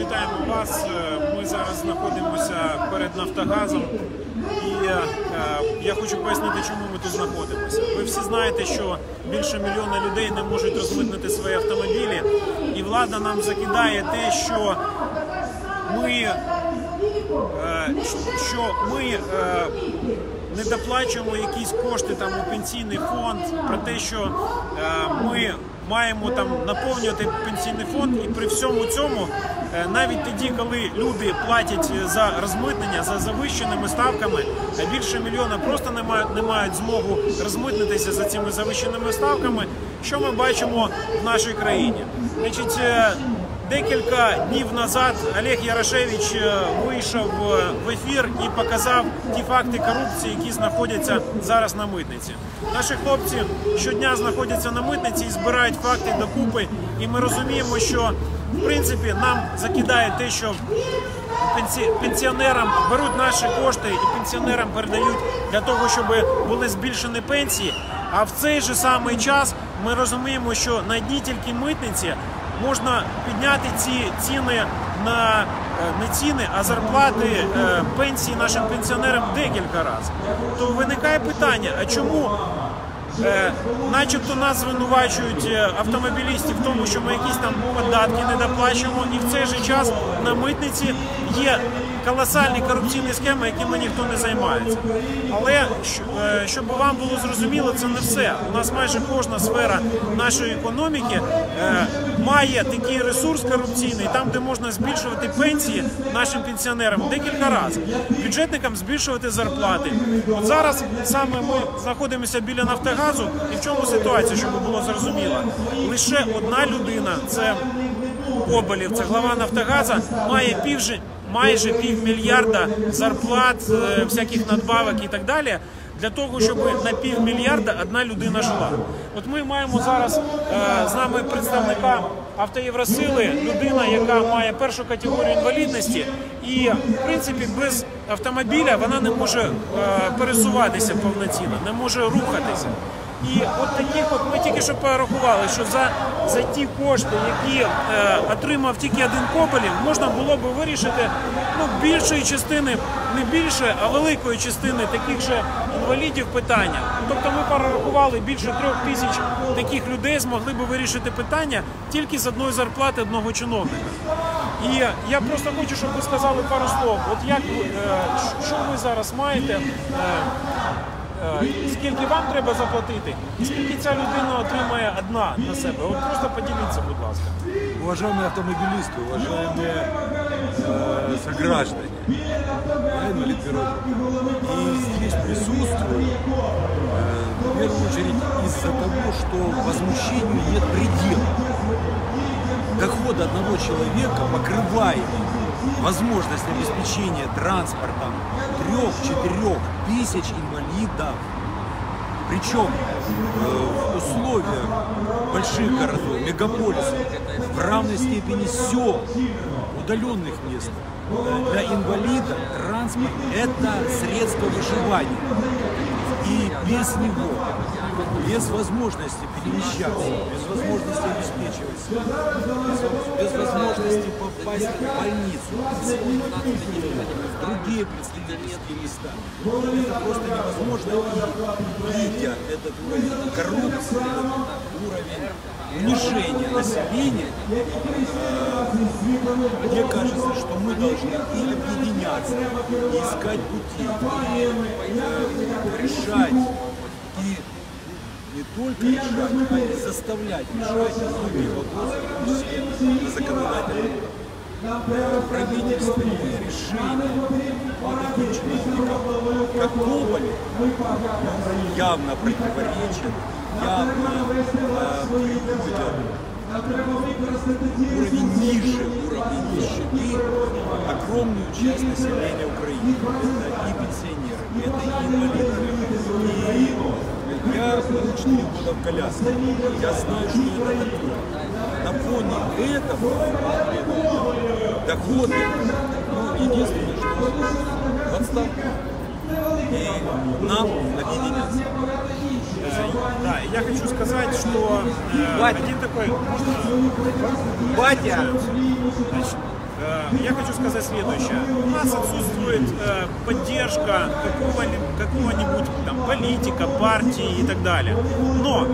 вітаємо вас. Е, Ми зараз знаходимося перед Нафтогазом. І е, я хочу пояснити, чому ми тут знаходимося. Ви всі знаєте, що більше мільйона людей не можуть розмитнити свої автомобілі, і влада нам закидає те, що ми, е, що ми е, не доплачуємо якісь кошти там у пенсійний фонд, про те, що е, ми маємо там наповнювати пенсійний фонд, і при всьому цьому, е, навіть тоді, коли люди платять за розмитнення за завищеними ставками, більше мільйона просто не мають, не мають змогу розмитнитися за цими завищеними ставками. Що ми бачимо в нашій країні? Значить, е, Декілька днів назад Олег Ярошевич е, вийшов е, в ефір і показав ті факти корупції, які знаходяться зараз на митниці. Наші хлопці щодня знаходяться на митниці і збирають факти докупи. І ми розуміємо, що в принципі нам закидає те, що пенсі- пенсіонерам беруть наші кошти і пенсіонерам передають для того, щоб були збільшені пенсії. А в цей же самий час ми розуміємо, що на одній тільки митниці можна підняти ці ціни на е, не ціни, а зарплати е, пенсії нашим пенсіонерам декілька разів. То виникає питання: а чому Е, начебто нас звинувачують автомобілістів в тому, що ми якісь там податки не доплачуємо, і в цей же час на митниці є колосальні корупційні схеми, якими ніхто не займається. Але е, щоб вам було зрозуміло, це не все. У нас майже кожна сфера нашої економіки е, має такий ресурс корупційний, там, де можна збільшувати пенсії нашим пенсіонерам декілька разів, бюджетникам збільшувати зарплати. От зараз саме ми знаходимося біля Нафтогазу, і в чому ситуація, щоб було зрозуміло, лише одна людина це Коболєв, це глава Нафтогаза, має півжи, майже півмільярда зарплат, е, всяких надбавок і так далі. Для того, щоб на півмільярда одна людина жила. От ми маємо зараз е, з нами представника автоєвросили, людина, яка має першу категорію інвалідності, і в принципі без автомобіля вона не може е, пересуватися повноцінно, не може рухатися. І от таких от ми тільки що порахували, що за, за ті кошти, які е, отримав тільки один Коболєв, можна було би вирішити ну, більшої частини, не більше, а великої частини таких же інвалідів питання. Тобто ми порахували більше трьох тисяч таких людей змогли би вирішити питання тільки з одної зарплати одного чиновника. І я просто хочу, щоб ви сказали пару слов. От як е, що ви зараз маєте? Е, скільки вам треба заплатити, і скільки ця людина отримає одна на себе. От просто поділіться, будь ласка. Уважаемые автомобилисты, уважаемые э, сограждане, я инвалид первой группы. И здесь присутствую э, в первую очередь из-за того, что возмущению нет предела. Доход одного человека покрывает возможность обеспечения транспортом трех-четырех тысяч инвалидов. Причем э, в условиях больших городов, мегаполисов, в равной степени сел, удаленных мест. Э, Для инвалида транспорт – это средство выживания. И без него, без возможности перемещаться, без возможности обеспечивать себя, без, без возможности попасть в больницу, другие представительские места. Это просто невозможно. И видя этот уровень коррупции, уровень унижения населения, э, мне кажется, что мы должны и объединяться, и искать пути, э, решать, и не только решать, а и заставлять решать многие вопросы, на законодательном Правительство решение как Коболев, явно противоречит, явно э, приводят уровень ниже уровня нищеты огромную часть населения Украины. Это и пенсионеры, это и инвалиды. И я был 4 года в коляске. Я знаю, что это такое. На фоне этого доходы, ну, единственное, что в отставку. И нам объединяться. Да, я хочу сказать, что э, Батя. один такой... можно- Батя! Значит, э, э, я хочу сказать следующее. У нас отсутствует э, поддержка какого-нибудь какого там, политика, партии и так далее. Но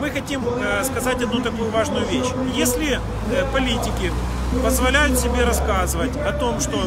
мы хотим э, сказать одну такую важную вещь. Если политики позволяют себе рассказывать о том, что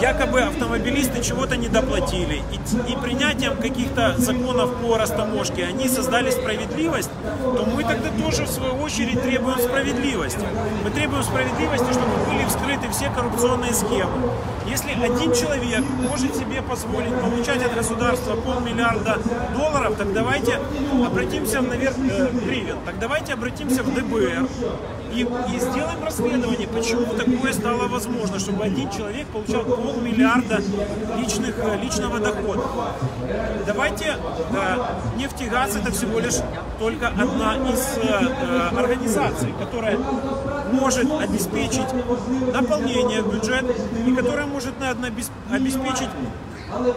якобы автомобилисты чего-то не доплатили. И, и принятием каких-то законов по растаможке они создали справедливость, то мы тогда тоже в свою очередь требуем справедливости. Мы требуем справедливости, чтобы были вскрыты все коррупционные схемы. Если один человек может себе позволить получать от государства полмиллиарда долларов, так давайте обратимся наверх э, гривен, так давайте обратимся в ДБР и, и сделаем расследование, почему такое стало возможно, чтобы один человек получал полмиллиарда личных, э, личного дохода. Давайте, э, нефтегаз это всего лишь только одна из э, э организаций, которая может обеспечить наполнение бюджета и которая может, наверное, обеспечить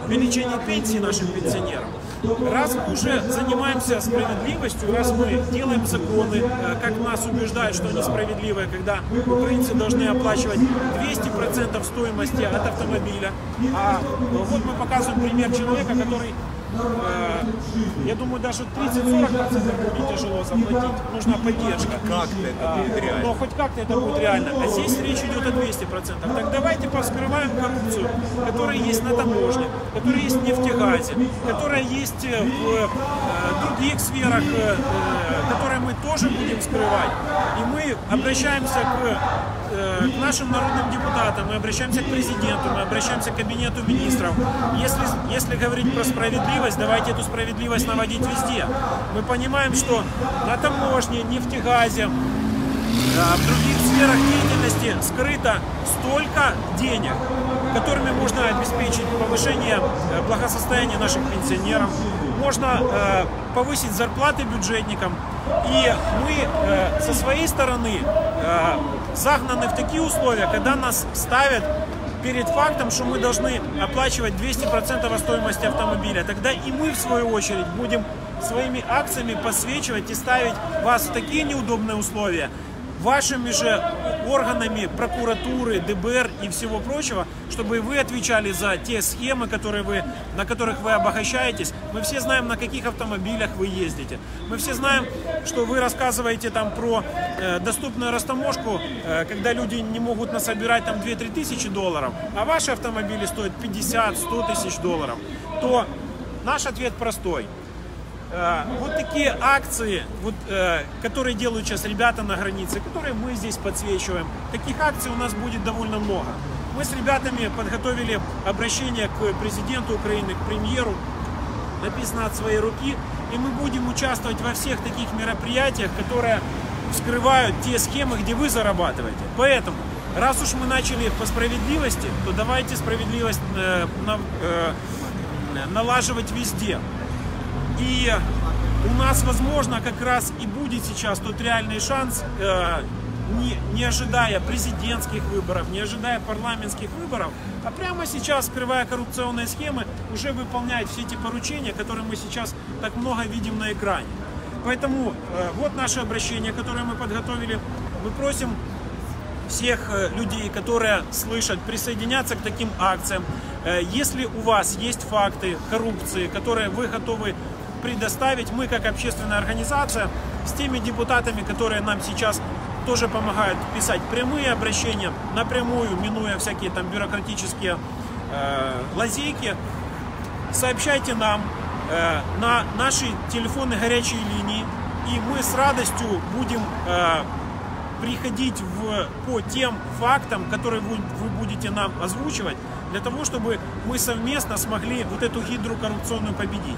увеличение пенсии нашим пенсионерам. Раз мы уже занимаемся справедливостью, раз мы делаем законы, э, как нас убеждают, что они справедливые, когда украинцы должны оплачивать 200% стоимости от автомобиля, а вот мы показываем пример человека, который Э, я думаю, даже 30-40% будет тяжело заплатить. Нужна поддержка. Как-то это будет реально. Но хоть как-то это будет реально. А здесь речь идет о 200%. Так давайте повскрываем коррупцию, которая есть на таможне, которая есть в нефтегазе, которая есть э, в э, других сферах, которые мы тоже будем скрывать. И мы обращаемся к к нашим народным депутатам, мы обращаемся к президенту, мы обращаемся к кабинету министров. Если, если говорить про справедливость, давайте эту справедливость наводить везде. Мы понимаем, что на таможне, нефтегазе, в других сферах деятельности скрыто столько денег, которыми можно обеспечить повышение э, благосостояния наших пенсионеров, можно э, повысить зарплаты бюджетникам. И мы э, со своей стороны загнаны в такие условия, когда нас ставят перед фактом, что мы должны оплачивать 200% стоимости автомобиля. Тогда и мы, в свою очередь, будем своими акциями посвечивать и ставить вас в такие неудобные условия, вашими же органами прокуратуры, ДБР и всего прочего, чтобы вы отвечали за те схемы, которые вы, на которых вы обогащаетесь. Мы все знаем, на каких автомобилях вы ездите. Мы все знаем, что вы рассказываете там про э, доступную растаможку, э, когда люди не могут насобирать там 2-3 тысячи долларов, а ваши автомобили стоят 50-100 тысяч долларов. То наш ответ простой – вот такие акции, вот, э, которые делают сейчас ребята на границе, которые мы здесь подсвечиваем, таких акций у нас будет довольно много. Мы с ребятами подготовили обращение к президенту Украины, к премьеру, написано от своей руки, и мы будем участвовать во всех таких мероприятиях, которые вскрывают те схемы, где вы зарабатываете. Поэтому, раз уж мы начали по справедливости, то давайте справедливость э, на, э, налаживать везде. И у нас, возможно, как раз и будет сейчас тот реальный шанс, э, не, не ожидая президентских выборов, не ожидая парламентских выборов, а прямо сейчас, скрывая коррупционные схемы, уже выполнять все эти поручения, которые мы сейчас так много видим на экране. Поэтому э, вот наше обращение, которое мы подготовили. Мы просим всех э, людей, которые слышат, присоединяться к таким акциям. Если у вас есть факты коррупции, которые вы готовы предоставить мы как общественная организация с теми депутатами, которые нам сейчас тоже помогают писать прямые обращения, напрямую, минуя всякие там бюрократические э, лазейки. Сообщайте нам э, на наши телефоны горячие линии, и мы с радостью будем э, приходить в, по тем фактам, которые вы, вы будете нам озвучивать, для того, чтобы мы совместно смогли вот эту гидру коррупционную победить.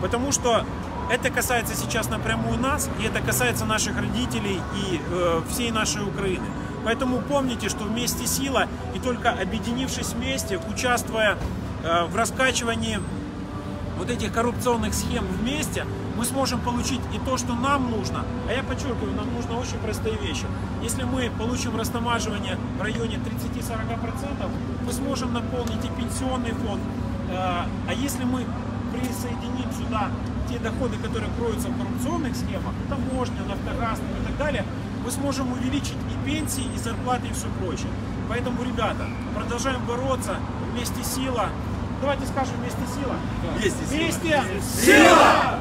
Потому что это касается сейчас напрямую нас, и это касается наших родителей и э, всей нашей Украины. Поэтому помните, что вместе сила, и только объединившись вместе, участвуя э, в раскачивании вот этих коррупционных схем вместе, мы сможем получить и то, что нам нужно. А я подчеркиваю, нам нужно очень простые вещи. Если мы получим растамаживание в районе 30-40%, мы сможем наполнить и пенсионный фонд. Э, а если мы присоединим сюда те доходы, которые кроются в коррупционных схемах, таможня, нафтогаз и так далее, мы сможем увеличить и пенсии, и зарплаты, и все прочее. Поэтому, ребята, продолжаем бороться. Вместе сила. Давайте скажем вместе сила. Вместе сила. Вместе сила!